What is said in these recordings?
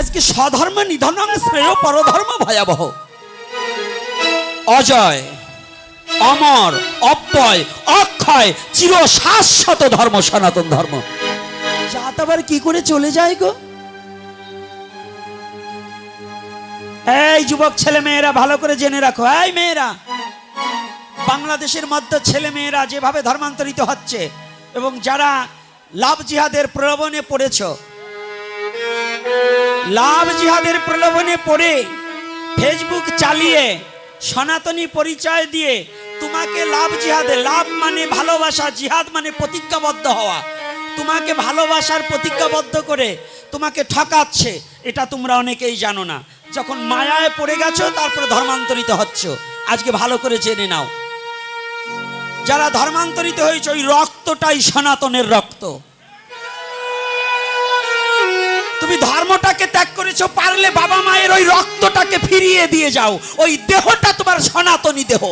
আজকে স্বধর্ম নিধনম শ্রেয় পরধর্ম ভয়াবহ। অজয়, অমর, অব্যয়, অক্ষয় চির শাশ্বত ধর্ম, সনাতন ধর্ম। জাত কি করে চলে যায় গো? এই যুবক ছেলে মেয়েরা, ভালো করে জেনে রাখো। এই মেয়েরা, বাংলাদেশের মধ্যে ছেলে মেয়েরা যেভাবে ধর্মান্তরিত হচ্ছে এবং যারা লাভ জিহাদের প্রলোভনে পড়েছ লাভ জিহাদের প্রলোভনে পড়ে ফেসবুক চালিয়ে সনাতনী পরিচয় দিয়ে তোমাকে লাভ জিহাদে, লাভ মানে ভালোবাসা, জিহাদ মানে প্রতিজ্ঞাবদ্ধ হওয়া। তোমাকে ভালোবাসার প্রতিজ্ঞাবদ্ধ করে তোমাকে ঠকাচ্ছে, এটা তোমরা অনেকেই জানো না। যখন মায়ায় পড়ে গেছো, তারপরে ধর্মান্তরিত হচ্ছ। আজকে ভালো করে জেনে নাও। যারা ধর্মান্তরিত হয়েছে, ওই রক্তটাই সনাতনের রক্ত। তুমি ধর্মটাকে ত্যাগ করেছ, পারলে বাবা মায়ের ওই রক্তটাকে ফিরিয়ে দিয়ে যাও। ওই দেহটা তোমার সনাতনী দেহ।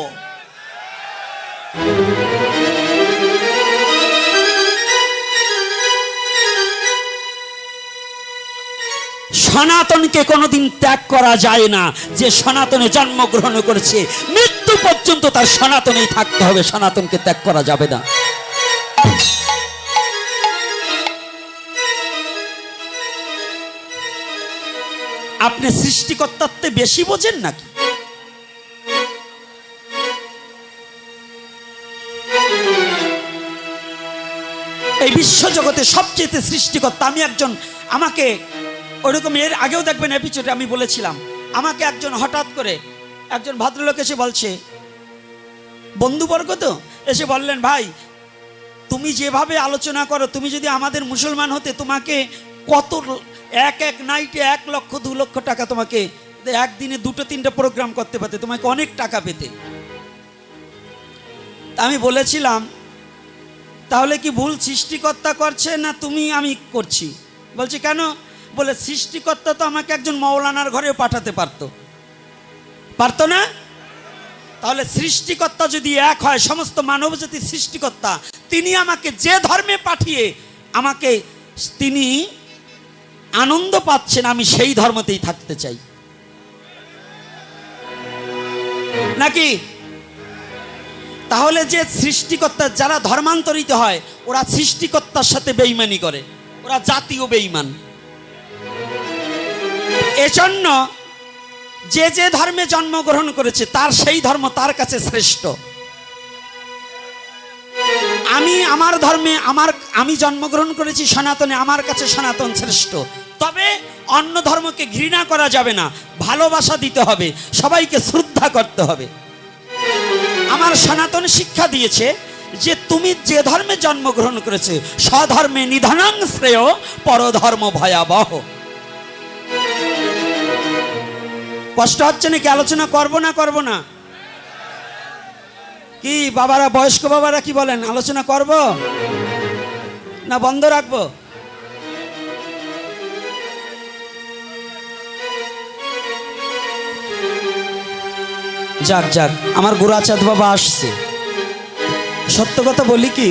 সনাতনকে কোনোদিন ত্যাগ করা যায় না, যে সনাতনে জন্মগ্রহণ করেছে। মৃত্যু পর্যন্ত তার সনাতনেই থাকতে হবে, সনাতনকে ত্যাগ করা যাবে না। আপনি সৃষ্টিকর্তাত্বে বেশি বোঝেন নাকি? এই বিশ্ব জগতে সবচেয়ে সৃষ্টিকর্তা আমি একজন, আমাকে ওরকম এর আগেও দেখবেন এপিসোডে আমি বলেছিলাম, আমাকে একজন হঠাৎ করে একজন ভদ্রলোক এসে বলছে, বন্ধুবর্গ তো? এসে বললেন, ভাই, তুমি যেভাবে আলোচনা করো, তুমি যদি আমাদের মুসলমান হতে তোমাকে কত এক এক নাইটে এক লক্ষ, দু লক্ষ টাকা তোমাকে একদিনে দুটো, তিনটে প্রোগ্রাম করতে পারতে, তোমাকে অনেক টাকা পেতে। আমি বলেছিলাম, তাহলে কি ভুল সৃষ্টিকর্তা করছে না তুমি আমি করছি? বলছি, কেন? বলে, সৃষ্টিকর্তা তো আমাকে একজন মৌলানার ঘরেও পাঠাতে পারতো। পারতো না? তাহলে সৃষ্টিকর্তা যদি এক হয়, সমস্ত মানব জাতির সৃষ্টিকর্তা, তিনি আমাকে যে ধর্মে পাঠিয়ে আমাকে তিনি আনন্দ পাচ্ছেন, আমি সেই ধর্মতেই থাকতে চাই। নাকি? তাহলে যে সৃষ্টিকর্তা, যারা ধর্মান্তরিত হয়, ওরা সৃষ্টিকর্তার সাথে বেইমানি করে। ওরা জাতীয় বেইমান। এজন্য যে যে ধর্মে জন্মগ্রহণ করেছে, তার সেই ধর্ম তার কাছে শ্রেষ্ঠ। আমি আমার ধর্মে আমার, আমি জন্মগ্রহণ করেছি সনাতনে, আমার কাছে সনাতন শ্রেষ্ঠ। তবে অন্য ধর্মকে ঘৃণা করা যাবে না, ভালোবাসা দিতে হবে, সবাইকে শ্রদ্ধা করতে হবে। আমার সনাতন শিক্ষা দিয়েছে যে তুমি যে ধর্মে জন্মগ্রহণ করেছে, স্বধর্মে নিধনাং শ্রেয়, পরধর্ম ভয়াবহ। কষ্ট হচ্ছে নাকি? আলোচনা করব না করব না? কি, বাবারা, বয়স্ক বাবারা কি বলেন? আলোচনা করব? না, বন্ধ রাখব? যাক যাক, আমার গোরাচাঁদ বাবা আসছে। সত্য কথা বলি কি,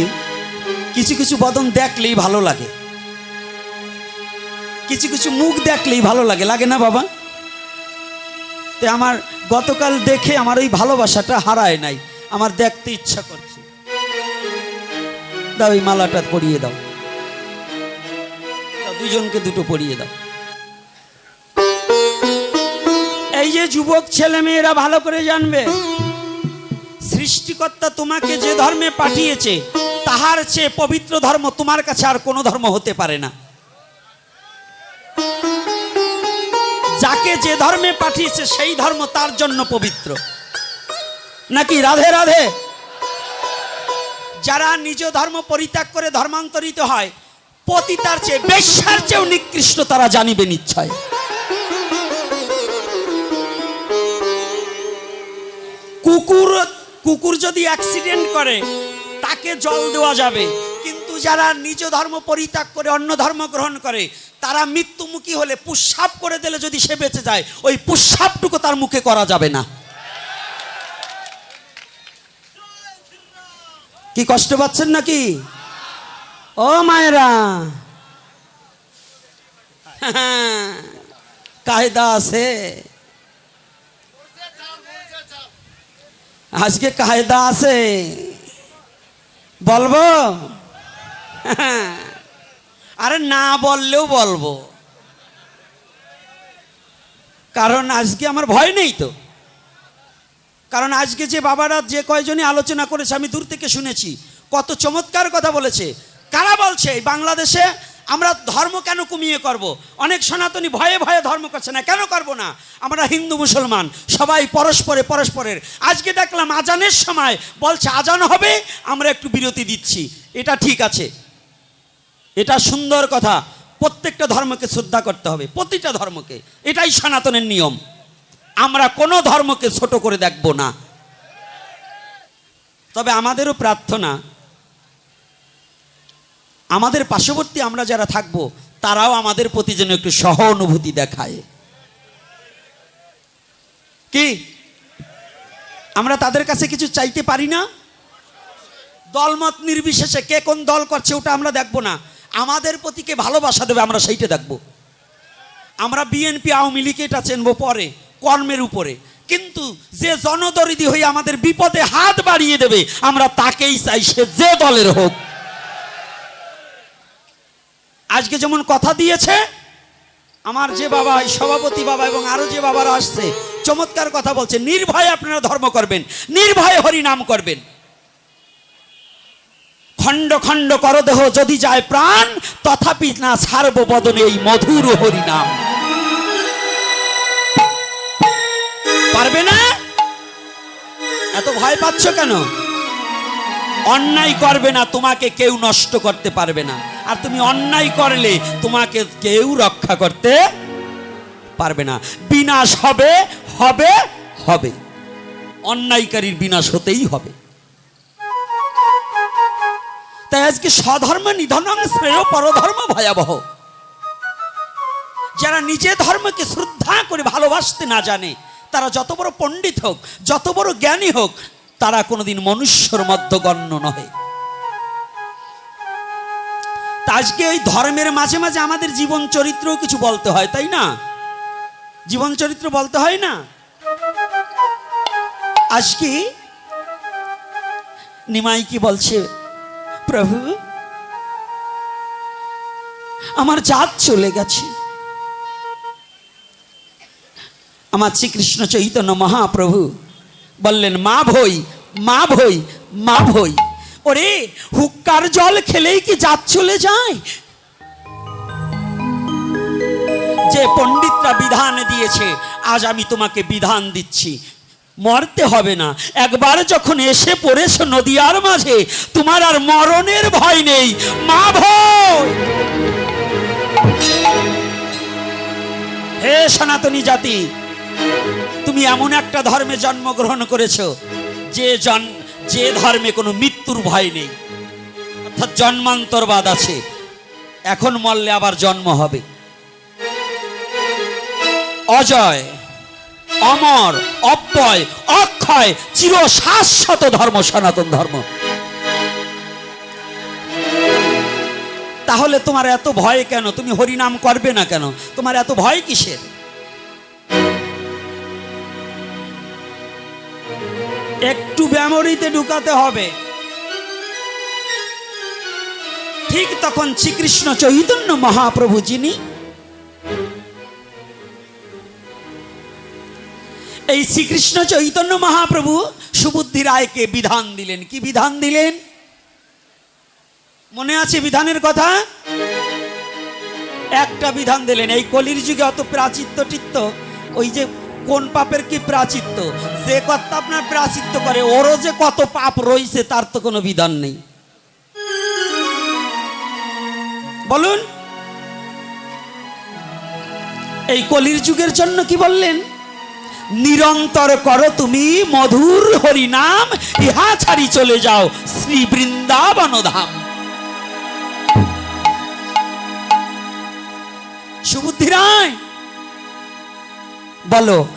কিছু কিছু বদন দেখলেই ভালো লাগে। কিছু কিছু মুখ দেখলেই ভালো লাগে লাগে না বাবা? তে আমার গতকাল দেখে আমার ওই ভালোবাসাটা হারায় নাই। আমার দেখতে ইচ্ছা করছে। দাও এই মালাটা পরিয়ে দাও। দুজনকে দুটো পরিয়ে দাও। এই যে যুবক ছেলে মেয়েরা ভালো করে জানবে, সৃষ্টিকর্তা তোমাকে যে ধর্মে পাঠিয়েছে, তাহার চেয়ে পবিত্র ধর্ম তোমার কাছে আর কোনো ধর্ম হতে পারে না। যাকে যে ধর্মে পাঠিয়েছে সেই ধর্ম তার জন্য পবিত্র। নাকি রাধে রাধে? যারা নিজ ধর্ম পরিত্যাগ করে ধর্মান্তরিত হয়, পতিতার চেয়ে বেশ্যার চেয়েও নিকৃষ্ট তারা জানিবে নিশ্চয়। কুকুর কুকুর যদি অ্যাক্সিডেন্ট করে, তাকে জল দেওয়া যাবে। কিন্তু যারা নিজ ধর্ম পরিত্যাগ করে অন্য ধর্ম গ্রহণ করে, তারা মৃত্যুমুখী হলে পুষ্সাপ করে দিলে যদি সে বেঁচে যায়, ওই পুষ্সাপটুকু তার মুখে করা যাবে না। কি কষ্ট পাচ্ছেন নাকি? ও মায়েরা। কায়দা আছে। আজকে কায়দা আছে। বলব? আরে না বললেও বলব। কারণ আজকে আমার ভয় নেই তো। কারণ আজকে যে বাবারা যে কয়জনই আলোচনা করেছে, আমি দূর থেকে শুনেছি, কত চমৎকার কথা বলেছে। কারা বলছে বাংলাদেশে আমরা ধর্ম কেন কমিয়ে করব। অনেক সনাতনী ভয়ে ভয়ে ধর্ম করছে না, কেন করব না? আমরা হিন্দু মুসলমান, সবাই পরস্পরে পরস্পরের। আজকে দেখলাম আজানের সময় বলছে, আজান হবে, আমরা একটু বিরতি দিচ্ছি। এটা ঠিক আছে। এটা সুন্দর কথা। প্রত্যেকটা ধর্মকে শ্রদ্ধা করতে হবে, প্রতিটা ধর্মকে। এটাই সনাতনের নিয়ম। আমরা কোনো ধর্মকে ছোট করে দেখব না। তবে আমাদেরও প্রার্থনা, আমাদের পার্শ্ববর্তী আমরা যারা থাকব, তারাও আমাদের প্রতি যেন একটু সহানুভূতি দেখায়। কি? আমরা তাদের কাছে কিছু চাইতে পারি না? দলমত নির্বিশেষে কে কোন দল করছে ওটা আমরা দেখব না। আমাদের প্রতিকে ভালোবাসা দেবে, আমরা সেইটা দেখব। আমরা বিএনপি, আওয়ামী লীগ এটা চেনবো পরে। কর্মের উপরে। কিন্তু যে জনদরিদি হয়ে আমাদের বিপদে হাত বাড়িয়ে দেবে, আমরা তাকেই চাই সে যে দলের হোক। আজকে যেমন কথা দিয়েছে, আমার যে বাবা সভাপতি বাবা এবং আরও যে বাবারা আসছে, চমৎকার কথা বলছে, নির্ভয়ে আপনারা ধর্ম করবেন, নির্ভয়ে হরি নাম করবেন। খণ্ড খণ্ড করদেহ যদি যায় প্রাণ, তথাপি না ছাড়ব বদনে এই মধুর হরি পারবে না? এত ভয় পাচ্ছ কেন? অন্যায় করবে না, তোমাকে কেউ নষ্ট করতে পারবে না। আর তুমি অন্যায় করলে, তোমাকে কেউ রক্ষা করতে পারবে না। বিনাশ হবে হবে হবে। অন্যায়কারীর বিনাশ হতেই হবে। তাই আজকে স্বধর্ম নিধনম শ্রেয় পরধর্ম ভয়াবহ। যারা নিজে ধর্মকে শ্রদ্ধা করে ভালোবাসতে না জানে তারা যত বড় পণ্ডিত হোক, যত বড় জ্ঞানী হোক, তারা কোনোদিন মনুষ্যর মধ্যগণ্য নহে। আজকে ওই ধর্মের মাঝে মাঝে আমাদের জীবন চরিত্রও কিছু বলতে হয়, তাই না? জীবন চরিত্র বলতে হয় না? আজকে নিমাই কি বলছে, প্রভু, আমার জাত চলে গেছে। আমার শ্রীকৃষ্ণ চৈতন্য মহাপ্রভু। বললেন, মা ভই মা ভই মা ভই। ওরে, হুক্কার জল খেলেই কি জাত চলে যায়? যে পণ্ডিতরা বিধান দিয়েছে, আজ আমি তোমাকে বিধান দিচ্ছি। মরতে হবে না। একবার যখন এসে পড়েছো নদীয়ার মাঝে, তোমার আর মরণের ভয় নেই। মা ভয় হে সনাতনী জাতি তুমি এমন একটা ধর্মে জন্মগ্রহণ করেছ যে জন, যে ধর্মে কোনো মৃত্যুর ভয় নেই। অর্থাৎ জন্মান্তরবাদ আছে। এখন মরলে আবার জন্ম হবে। অজয়, অমর, অব্যয়, অক্ষয় চির শাশ্বত ধর্ম, সনাতন ধর্ম। তাহলে তোমার এত ভয় কেন? তুমি হরিনাম করবে না কেন? তোমার এত ভয় কিসের? একটু মেমোরিতে ঢুকাতে হবে। ঠিক তখন শ্রীকৃষ্ণ চৈতন্য মহাপ্রভু যিনি এই শ্রীকৃষ্ণ চৈতন্য মহাপ্রভু সুবুদ্ধি রায়কে বিধান দিলেন। কি বিধান দিলেন? মনে আছে বিধানের কথা? একটা বিধান দিলেন। এই কলির যুগে অত প্রাচিত্য টিত্ত ওই যে কোন পাপের কি প্রাচিত্য? যে কর্তা আপনার প্রাচিত্য করে, ওরও যে কত পাপ রয়েছে তার তো কোনো বিধান নেই। বলুন। এই কলির যুগের জন্য কি বললেন? নিরন্তর করো তুমি মধুর হরি নাম ইহা ছাড়ি চলে যাও শ্রী বৃন্দাবন ধাম সুবুদ্ধি রায় বলো।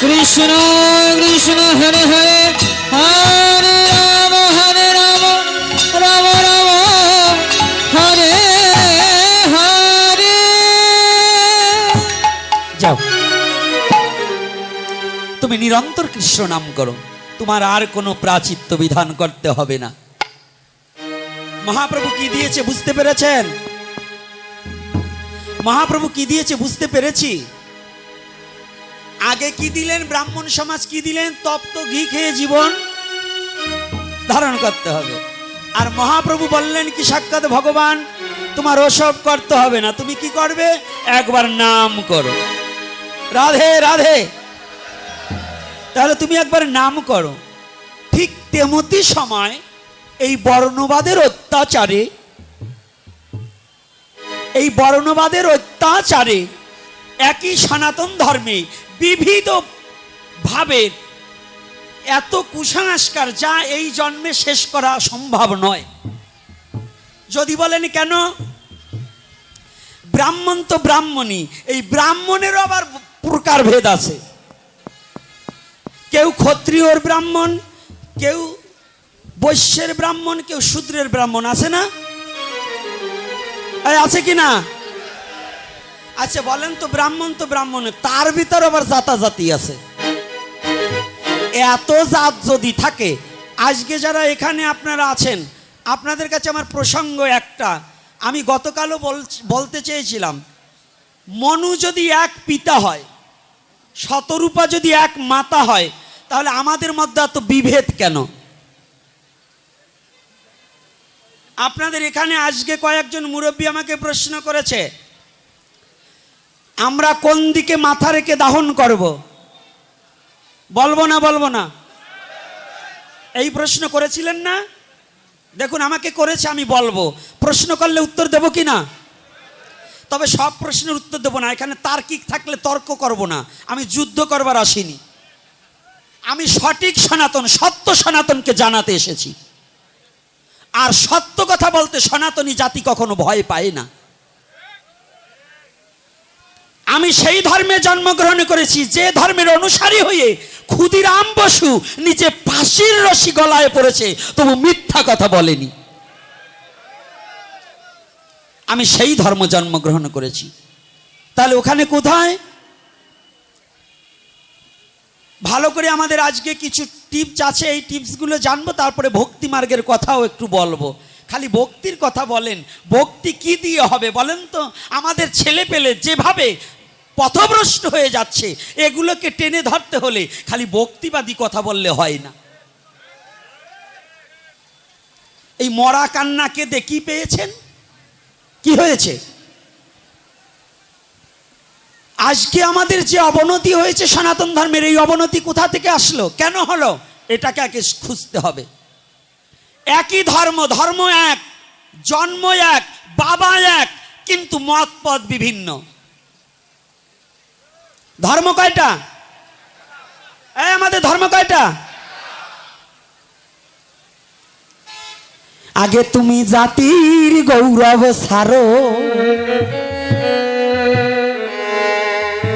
কৃষ্ণ কৃষ্ণ, হরে হরে হরে রাম হরে রাম রাম রাম, হরে হরে। যাও। তুমি নিরন্তর কৃষ্ণ নাম করো। তোমার আর কোনো প্রাচিত্য বিধান করতে হবে না। মহাপ্রভু কি দিয়েছে বুঝতে পেরেছেন? মহাপ্রভু কি দিয়েছে বুঝতে পেরেছি? আগে কি দিলেন? ব্রাহ্মণ সমাজ কি দিলেন? তপ্ত ঘি খেয়ে জীবন ধারণ করতে হবে। আর মহাপ্রভু বললেন কি, সাক্ষাৎ ভগবান, তোমার ওসব করতে হবে না। তুমি কি করবে? একবার নাম করো। রাধে রাধে। তাহলে তুমি একবার নাম করো। ঠিক তেমতি সময় এই বর্ণবাদের অত্যাচারে, এই বর্ণবাদের অত্যাচারে একই সনাতন ধর্মে বিবিধ ভাবে এত কুসংস্কার যা এই জন্মে শেষ করা সম্ভব নয়। যদি বলেন কেন? ব্রাহ্মণ তো ব্রাহ্মণই, এই ব্রাহ্মণেরও আবার প্রকারভেদ আছে। কেউ ক্ষত্রিয়র ব্রাহ্মণ, কেউ বৈশ্যের ব্রাহ্মণ, কেউ শূদ্রের ব্রাহ্মণ, আছে না? আছে কি না? আচ্ছা বলেন তো ব্রাহ্মণ তো ব্রাহ্মণ, তার ভিতর আবার জাতাজাতি আছে। এত জাত যদি থাকে, আজকে যারা এখানে আপনারা আছেন, আপনাদের কাছে আমার প্রসঙ্গ একটা। আমি গতকালও বল- বলতে চেয়েছিলাম, মনু যদি এক পিতা হয়, শতরূপা যদি এক মাতা হয়, তাহলে আমাদের মধ্যে এত বিভেদ কেন? আপনাদের এখানে আজকে কয়েকজন মুরব্বী আমাকে প্রশ্ন করেছে আমরা কোন দিকে মাথা রেখে দাহন করব? বলব না বলব না? এই প্রশ্ন করেছিলেন না? দেখুন, আমাকে করেছে, আমি বলব। প্রশ্ন করলে উত্তর দেবো কি না? তবে সব প্রশ্নের উত্তর দেবো না। এখানে তার্কিক থাকলে তর্ক করব না। আমি যুদ্ধ করবার আসিনি। আমি সঠিক সনাতন, সত্য সনাতনকে জানাতে এসেছি। আর সত্য কথা বলতে সনাতনী জাতি কখনো ভয় পায় না। আমি সেই ধর্মে জন্মগ্রহণ করেছি, যে ধর্মের অনুসারী হয়ে ক্ষুদিরাম বসু নিজে ফাঁসির রশি গলায় পড়েছে, তবু মিথ্যা কথা বলেনি। আমি সেই ধর্ম জন্মগ্রহণ করেছি। তাহলে ওখানে কোথায়? ভালো করে আমাদের আজকে কিছু টিপস আছে, এই টিপসগুলো জানব, তারপরে ভক্তি মার্গের কথাও একটু বলব। খালি ভক্তির কথা বলেন। ভক্তি কি দিয়ে হবে বলেন তো? আমাদের ছেলে পেলে যেভাবে পথভ্রষ্ট হয়ে যাচ্ছে, এগুলোকে টেনে ধরতে হলে খালি ভক্তিবাদী কথা বললে হয় না। এই মরা কান্না কেঁদে কি পেয়েছেন? কি হয়েছে? আজকে আমাদের যে অবনতি হয়েছে সনাতন ধর্মের, এই অবনতি কোথা থেকে আসলো? কেন হলো? এটাকে আগে খুঁজতে হবে। একই ধর্ম ধর্ম এক, জন্ম এক, বাবা এক, কিন্তু মত বিভিন্ন। ধর্ম কয়টা? এই আমাদের ধর্ম কয়টা? আগে তুমি জাতির গৌরব সারো।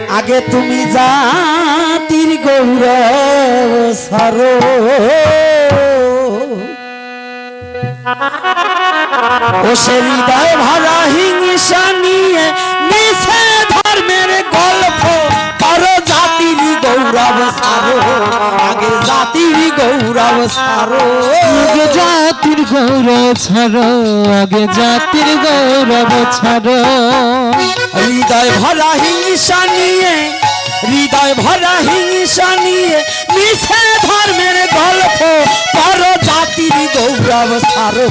আগে তুমি জাতির গৌরব সারো। ও সে হৃদয় ভরা হিংসা নিয়ে মিশে ধর্মের গল্প করো জাতির গৌরব সারো। আগে জাতির গৌরব সারো। আগে জাতির গৌরব ছাড়ো আগে জাতির গৌরব ছাড়ো হৃদয় ভরা হিংসা নিয়ে হৃদয় ভরা হিংসা নিয়ে মিশে ধর্মের গল্প পর জাতির গৌরব সারো।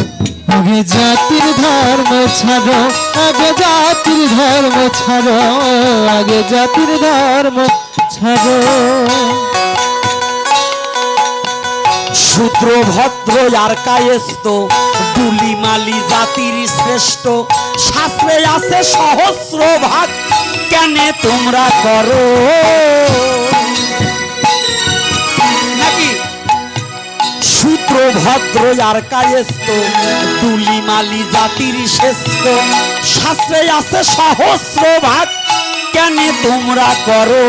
আগে জাতির ধর্ম ছাড়ো আগে জাতির ধর্ম ছাড়ো আগে জাতির ধর্ম ছাড়ো। শূদ্র ভদ্র আর কায়েস্ত দুলি মালি জাতির শ্রেষ্ঠ শাস্ত্রে আছে সহস্র ভাগ কেন তোমরা করো? পুত্র ভদ্র আর কায়েস্ত দুলিমালি জাতির শ্রেষ্ঠ। শাস্ত্রে আছে সহস্র ভাগ কেন তোমরা করো?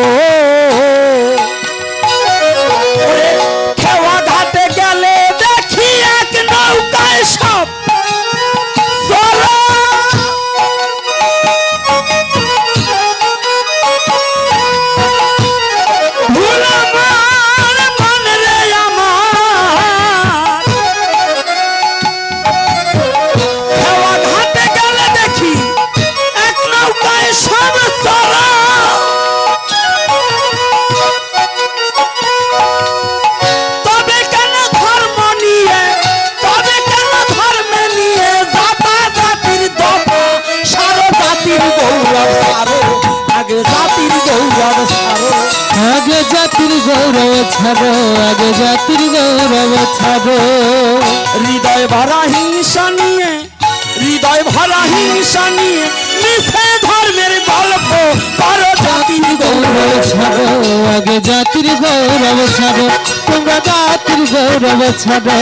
গৌরব ছাড়ো, তোমরা জাতির গৌরব ছাড়ো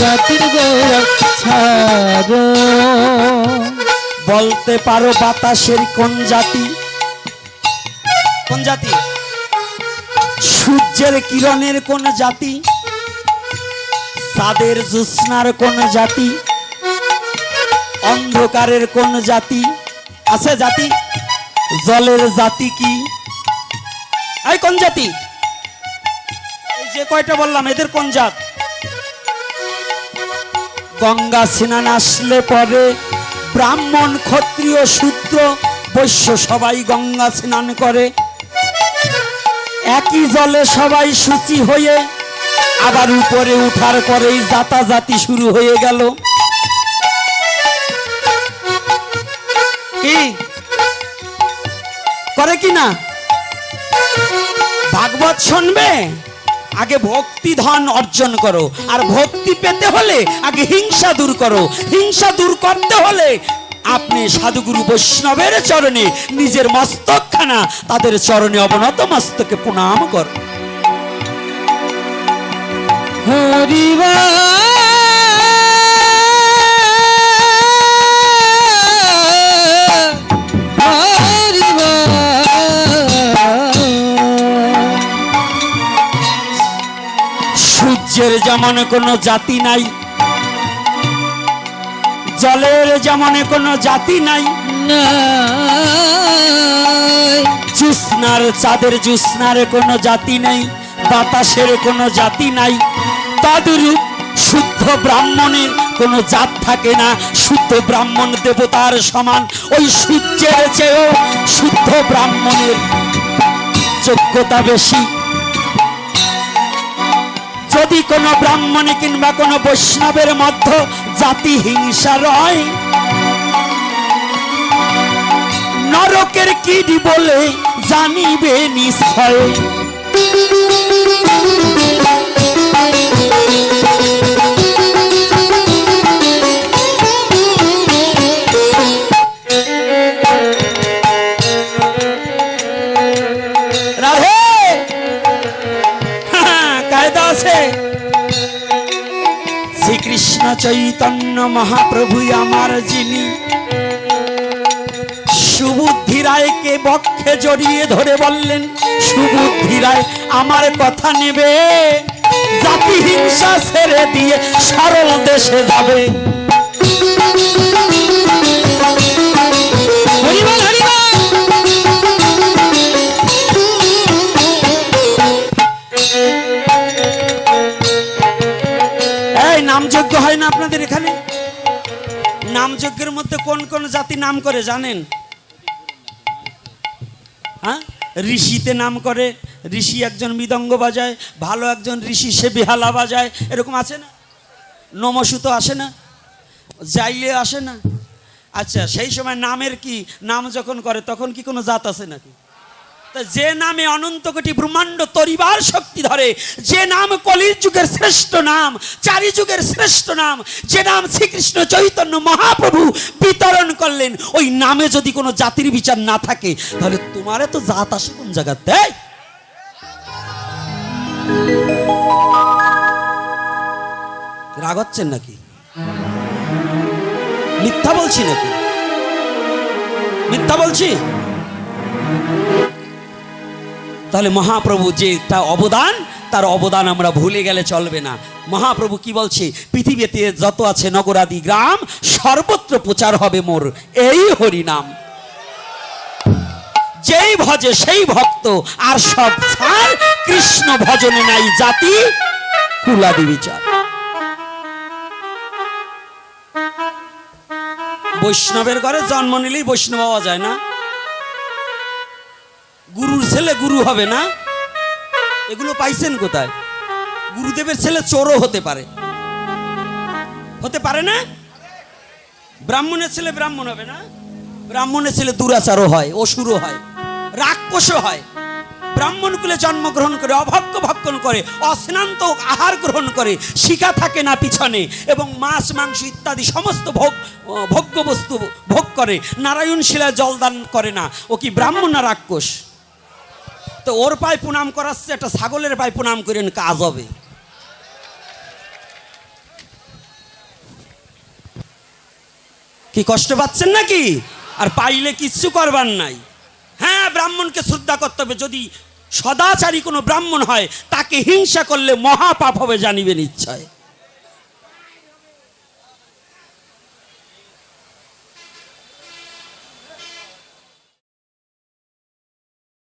জাতির গৌরব ছাড়ো। বলতে পারো বাতাসের কোন জাতি? কোন জাতি? সূর্যের কিরণের কোন জাতি? সাদের জ্যোৎস্নার কোন জাতি? অন্ধকারের কোন জাতি? আছে জাতি? জলের জাতি কি? এই কোন জাতি? যে কয়টা বললাম, এদের কোন জাত? গঙ্গা স্নান আসলে পরে ব্রাহ্মণ, ক্ষত্রিয়, শূদ্র, বৈশ্য সবাই গঙ্গা স্নান করে। একই জলে সবাই শুচি হয়ে, আবার উপরে উঠার পরেই জাতাজাতি শুরু হয়ে গেল। কি? করে কি না? ভাগবত শুনবে? আগে ভক্তি ধন অর্জন করো। আর ভক্তি পেতে হলে আগে হিংসা দূর করো। হিংসা দূর করতে হলে আপনি সাধুগুরু বৈষ্ণবের চরণে নিজের মস্তকখানা তাদের চরণে অবনত মস্তকে প্রণাম কর। হরিবা যেমন কোনো জাতি নাই। জলের যেমন কোনো জাতি নাই। জ্যোৎস্নার চাঁদের জ্যোৎস্নার কোনো জাতি নেই। বাতাসের কোনো জাতি নাই। তদরূপ শুদ্ধ ব্রাহ্মণের কোনো জাত থাকে না। শুদ্ধ ব্রাহ্মণ দেবতার সমান। ওই সূর্যের চেয়েও শুদ্ধ ব্রাহ্মণের যোগ্যতা বেশি। যদি কোনো ব্রাহ্মণে কিংবা কোনো বৈষ্ণবের মধ্যে জাতি হিংসা রয়, নরকের কিডি বলে জানিবে নিশ্চয়। চৈতন্য মহাপ্রভু আমার যিনি। সুবুদ্ধি রায়কে বক্ষে জড়িয়ে ধরে বললেন, সুবুদ্ধি রায়, আমার কথা নেবে। জাতি হিংসা ছেড়ে দিয়ে সরল দেশে যাবে। নামযজ্ঞ হয় না আপনাদের এখানে? নামযজ্ঞের মধ্যে কোন কোন জাতি নাম করে জানেন? হ্যাঁ? ঋষিতে নাম করে, ঋষি একজন মৃদঙ্গ বাজায়, ভালো একজন ঋষি সে বেহালা বাজায়, এরকম আছে না? নমসুতো আসে না? যাইলে আসে না? আচ্ছা সেই সময় নামের কি? নাম যখন করে, তখন কি কোনো জাত আছে নাকি? যে নামে অনন্ত কোটি ব্রহ্মাণ্ড তরিবার শক্তি ধরে, যে নাম কলির যুগের শ্রেষ্ঠ নাম, চারি যুগের শ্রেষ্ঠ নাম, যে নাম শ্রীকৃষ্ণ চৈতন্য মহাপ্রভু বিতরণ করলেন, ওই নামে যদি কোনো জাতির বিচার না থাকে, তাহলে তোমার তো জাত আসে কোন এই? রাগ হচ্ছেন নাকি? মিথ্যা বলছি নাকি? মিথ্যা বলছি? তাহলে মহাপ্রভু যে একটা অবদান, তার অবদান আমরা ভুলে গেলে চলবে না। মহাপ্রভু কি বলছে? পৃথিবীতে যত আছে নগরাদি গ্রাম, সর্বত্র প্রচার হবে মোর। এই হরিনাম। যেই ভজে সেই ভক্ত, আর সব ছাড় কৃষ্ণ ভজনে নাই জাতি, কুলাদি বিচার। বৈষ্ণবের ঘরে জন্ম নিলেই বৈষ্ণব হওয়া যায় না। গুরুর ছেলে গুরু হবে না? এগুলো পাইছেন কোথায়? গুরুদেবের ছেলে চোরও হতে পারে। হতে পারে না? ব্রাহ্মণের ছেলে ব্রাহ্মণ হবে না? ব্রাহ্মণের ছেলে দুরাচারও হয়, অসুরও হয়, রাক্ষসও হয়। ব্রাহ্মণ কুলে জন্মগ্রহণ করে অভক্ষ ভক্ষণ করে অস্নান্ত আহার গ্রহণ করে, শিখা থাকে না পিছনে এবং মাছ, মাংস ইত্যাদি সমস্ত ভোগ ভোগ্য বস্তু ভোগ করে। নারায়ণ শিলায় জলদান করে না। ও কি ব্রাহ্মণ না রাক্ষস? তো ওর পায়ে প্রণাম করাচ্ছে, একটা ছাগলের পায়ে প্রণাম করেন কাজ হবে। কি কষ্ট পাচ্ছেন নাকি? আর পাইলে কিচ্ছু করবার নাই। হ্যাঁ ব্রাহ্মণকে শ্রদ্ধা করতে হবে। যদি সদাচারী কোনো ব্রাহ্মণ হয়, তাকে হিংসা করলে মহাপাপ হবে জানিবেন ইচ্ছায়।